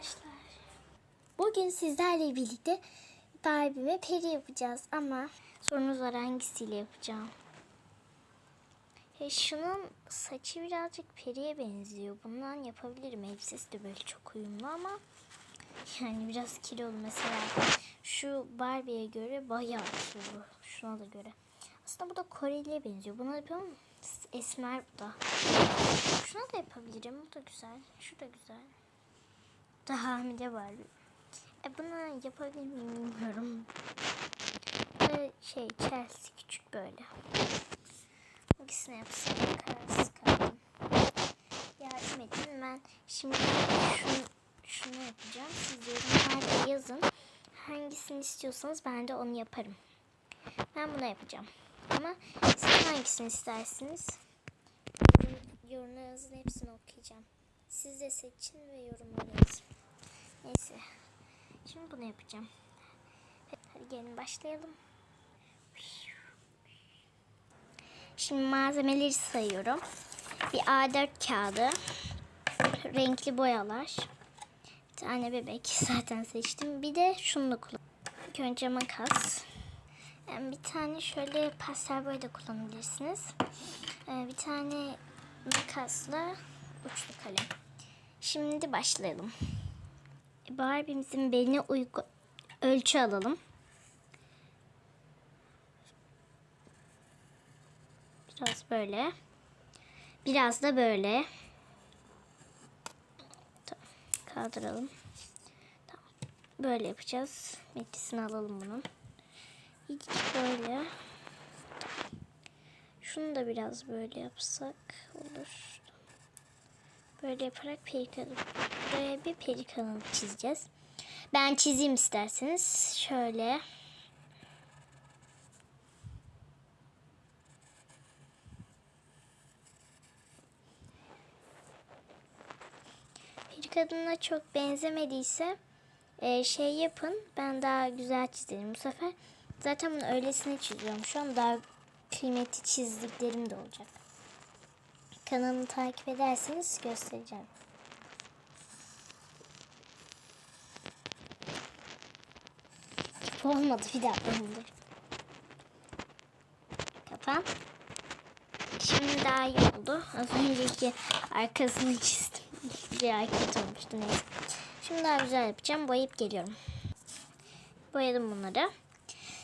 arkadaşlar. Bugün sizlerle birlikte Barbie ve Peri yapacağız ama sorunuz var hangisiyle yapacağım. E, şunun saçı birazcık Peri'ye benziyor. Bundan yapabilirim. Elbisesi de böyle çok uyumlu ama yani biraz kilolu mesela. Şu Barbie'ye göre bayağı kilolu. Şuna da göre. Aslında bu da Koreli'ye benziyor. Buna yapalım. Esmer bu da. Şuna da yapabilirim. Bu da güzel. Şu da güzel. Daha hamile var. E bunu yapabilir miyim bilmiyorum. Ve şey Chelsea küçük böyle. İkisini yapsam kararsız kaldım. Yardım edin. Ben şimdi şunu, şunu yapacağım. Siz yorumlarda yazın. Hangisini istiyorsanız ben de onu yaparım. Ben bunu yapacağım. Ama siz hangisini istersiniz? Yorumlarınızın hepsini okuyacağım. Siz de seçin ve yorumlara yazın. Neyse. Şimdi bunu yapacağım. Hadi gelin başlayalım. Şimdi malzemeleri sayıyorum. Bir A4 kağıdı. Renkli boyalar. Bir tane bebek zaten seçtim. Bir de şunu kullan. Önce makas. Yani bir tane şöyle pastel boya da kullanabilirsiniz. Ee, bir tane makasla uçlu kalem. Şimdi başlayalım. Barbie'mizin beline uygun ölçü alalım. Biraz böyle. Biraz da böyle. Kaldıralım. Böyle yapacağız. Metisini alalım bunun. İlk böyle. Şunu da biraz böyle yapsak olur. Böyle yaparak pelikanı, buraya bir pelikanı çizeceğiz. Ben çizeyim isterseniz. Şöyle. Pelikanına çok benzemediyse e, şey yapın. Ben daha güzel çizerim bu sefer. Zaten bunu öylesine çiziyorum. Şu an daha kıymetli çizdiklerim de olacak. Kanalımı takip ederseniz göstereceğim. Olmadı bir dakika dur. Kapan. Şimdi daha iyi oldu. Az önceki arkasını çizdim. Bir hareket olmuştu neyse. Şimdi daha güzel yapacağım. Boyayıp geliyorum. Boyadım bunları.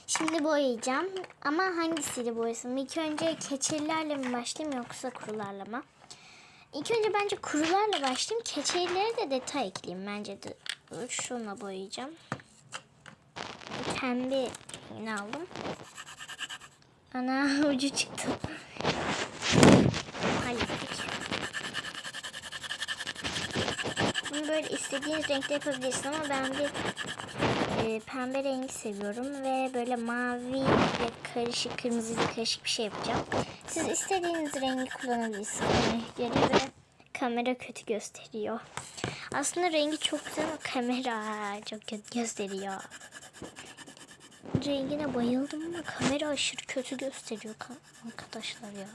Şimdi boyayacağım. Ama hangisiyle boyasın? İlk önce keçelilerle mi başlayayım yoksa kurularla mı? İlk önce bence kurularla başlayayım. Keçelilere de detay ekleyeyim. Bence de şununla boyayacağım. Pembe ne aldım? Ana ucu çıktı. Hallettik. Bunu böyle istediğiniz renkte yapabilirsiniz ama ben bir e, pembe rengi seviyorum ve böyle mavi ve karışık kırmızı karışık bir şey yapacağım. Siz istediğiniz rengi kullanabilirsiniz. Renkleri ve kamera kötü gösteriyor. Aslında rengi çok güzel ama kamera çok kötü gösteriyor. Rengine bayıldım ama kamera aşırı kötü gösteriyor arkadaşlar ya.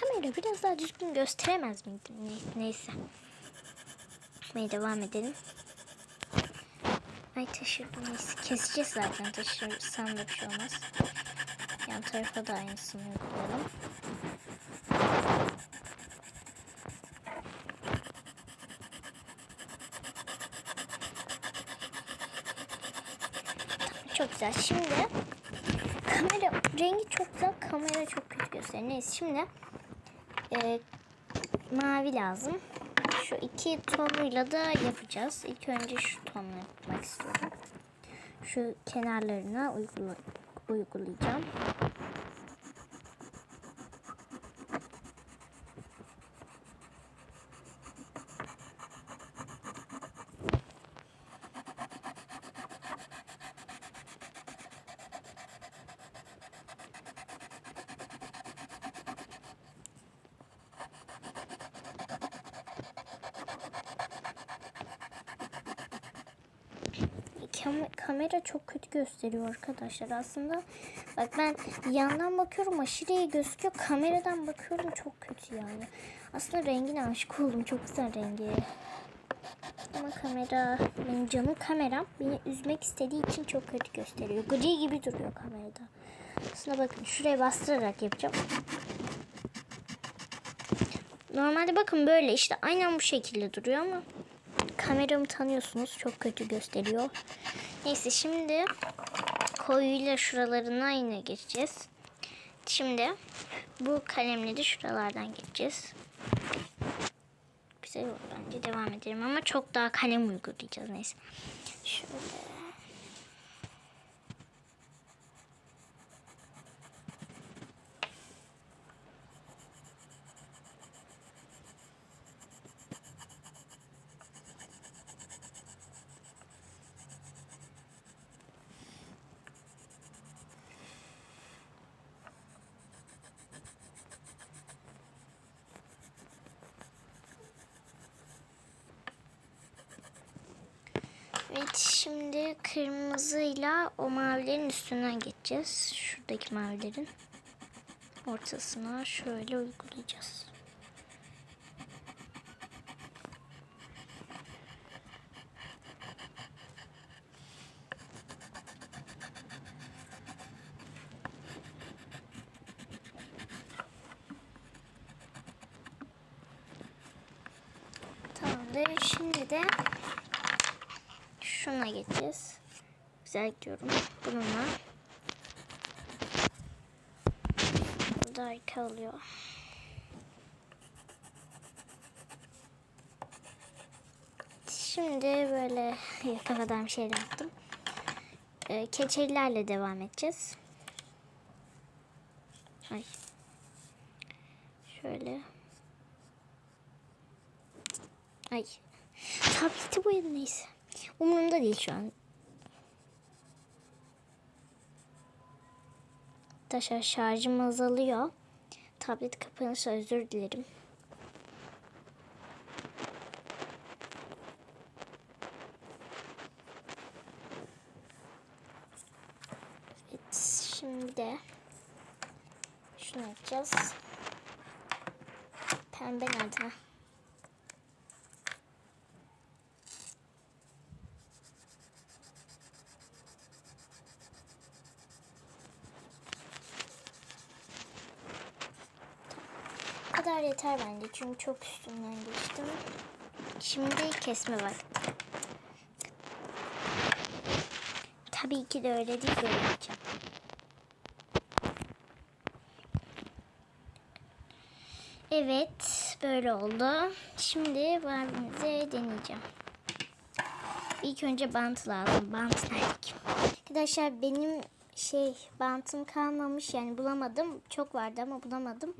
Kamera biraz daha düzgün gösteremez miydi? Neyse. Yapmaya devam edelim. Ay taşırdım. Neyse keseceğiz zaten taşırsam da bir şey olmaz. Yan tarafa da aynısını uygulayalım. Çok güzel. Şimdi kamera rengi çok güzel. Kamera çok kötü gösteriyor. Neyse şimdi e, mavi lazım. Şu iki tonuyla da yapacağız. İlk önce şu tonla yapmak istiyorum. Şu kenarlarına uygula, uygulayacağım. Kam- kamera çok kötü gösteriyor arkadaşlar aslında. Bak ben yandan bakıyorum aşırı iyi gözüküyor. Kameradan bakıyorum çok kötü yani. Aslında rengine aşık oldum. Çok güzel rengi. Ama kamera, benim canım kameram beni üzmek istediği için çok kötü gösteriyor. Gri gibi duruyor kamerada. Aslında bakın şuraya bastırarak yapacağım. Normalde bakın böyle işte aynen bu şekilde duruyor ama kameramı tanıyorsunuz çok kötü gösteriyor. Neyse şimdi koyuyla şuralarına yine geçeceğiz. Şimdi bu kalemleri şuralardan geçeceğiz. Güzel olur bence devam edelim ama çok daha kalem uygulayacağız neyse. Şöyle. Evet şimdi kırmızıyla o mavilerin üstünden geçeceğiz. Şuradaki mavilerin ortasına şöyle uygulayacağız. Tamamdır. Şimdi de şuna geçeceğiz. Güzel gidiyorum. Bununla. Bu da harika oluyor. Şimdi böyle kafadan bir şeyler yaptım. Ee, keçelilerle devam edeceğiz. Ay. Şöyle. Ay. Tableti boyadım neyse. Umurumda değil şu an. Arkadaşlar şarjım azalıyor. Tablet kapanırsa özür dilerim. Evet, şimdi de şunu yapacağız. Pembe nerede? Kadar yeter bence çünkü çok üstünden geçtim. Şimdi kesme vakti. Tabii ki de öyle değil yapacağım. Evet böyle oldu. Şimdi barbimize deneyeceğim. İlk önce bant lazım. Bant? Arkadaşlar benim şey bantım kalmamış yani bulamadım. Çok vardı ama bulamadım.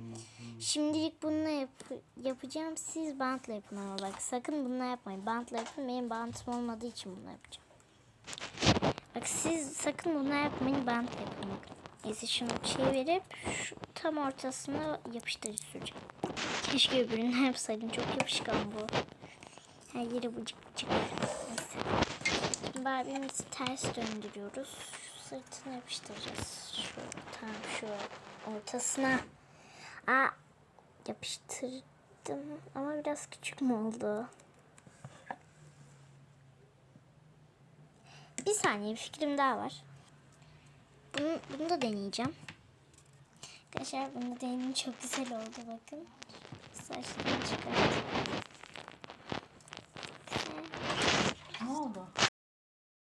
Şimdilik bununla yap- yapacağım. Siz bantla yapın ama bak sakın bununla yapmayın. Bantla yapın. Benim bantım olmadığı için bunu yapacağım. Bak siz sakın bununla yapmayın. Bantla yapın. Neyse şunu çevirip şu tam ortasına yapıştırıcı süreceğim. Keşke öbürünü yapsaydım. Çok yapışkan bu. Her yeri bıcık bıcık. Neyse. Barbie'mizi ters döndürüyoruz sırtına yapıştıracağız. Şu tam şu ortasına. Aa yapıştırdım ama biraz küçük mü oldu? Bir saniye bir fikrim daha var. Bunu, bunu da deneyeceğim. Arkadaşlar bunu deneyim çok güzel oldu bakın. Saçlarını çıkarttım. Ne oldu?